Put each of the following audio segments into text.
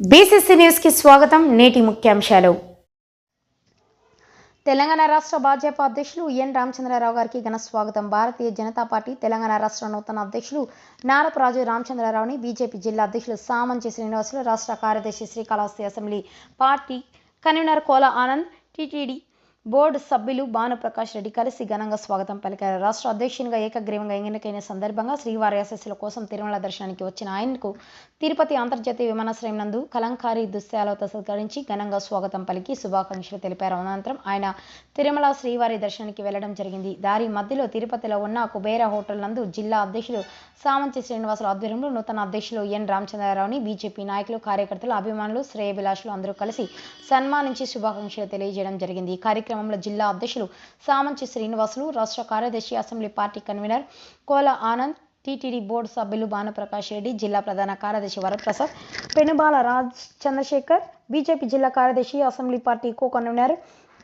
BCC న్యూస్కి స్వాగతం నేటి ముఖ్యాంశాలు. తెలంగాణ రాష్ట్ర భాజపా అధ్యక్షులు ఎన్ రామచంద్రరావు గారికి ఘన స్వాగతం. భారతీయ జనతా పార్టీ తెలంగాణ రాష్ట్ర నూతన అధ్యక్షులు నారపరాజు రామచంద్రరావుని బీజేపీ జిల్లా అధ్యక్షులు సామంచి శ్రీనివాసులు రాష్ట్ర కార్యదర్శి Srikalahasti assembly party convener Kola Anand TTD board సభ్యులు భానుప్రకాష్ రెడ్డి కలిసి ఘనంగా స్వాగతం పలికారు. రాష్ట్ర అధ్యక్షునిగా ఏకగ్రీవంగా ఎన్నికైన సందర్భంగా శ్రీవారి ఆశస్సుల కోసం తిరుమల దర్శనానికి వచ్చిన ఆయనకు తిరుపతి అంతర్జాతీయ విమానాశ్రయం నందు కలంకారీ దుశ్యాలతో సత్కరించి ఘనంగా స్వాగతం పలికి శుభాకాంక్షలు తెలిపారు. అనంతరం ఆయన తిరుమల శ్రీవారి దర్శనానికి వెళ్ళడం జరిగింది. దారి మధ్యలో తిరుపతిలో ఉన్న కుబేర హోటల్ నందు జిల్లా అధ్యక్షులు సామంతి శ్రీనివాసుల ఆధ్వర్యంలో నూతన అధ్యక్షులు ఎన్ రామచంద్రరావుని బీజేపీ నాయకులు కార్యకర్తలు అభిమానులు శ్రేయభిలాషులు అందరూ కలిసి సన్మానించి శుభాకాంక్షలు తెలియజేయడం జరిగింది. ఈ కార్యక్రమంలో జిల్లా అధ్యక్షులు సామంచి శ్రీనివాసులు రాష్ట్ర కార్యదర్శి assembly party convener Kola Anand TTD board సభ్యులు భానుప్రకాష్ రెడ్డి జిల్లా ప్రధాన కార్యదర్శి వరప్రసాద్ పెనుబాల రాజ్ చంద్రశేఖర్ బీజేపీ జిల్లా కార్యదర్శి assembly party co convener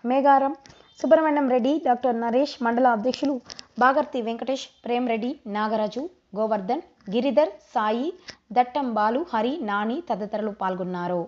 Megharam Subrahmanyam Reddy doctor Naresh మండల అధ్యక్షులు బాగర్తి వెంకటేష్ ప్రేమ్ రెడ్డి నాగరాజు గోవర్ధన్ గిరిధర్ సాయి దట్టం బాలు హరి నాని తదితరులు పాల్గొన్నారు.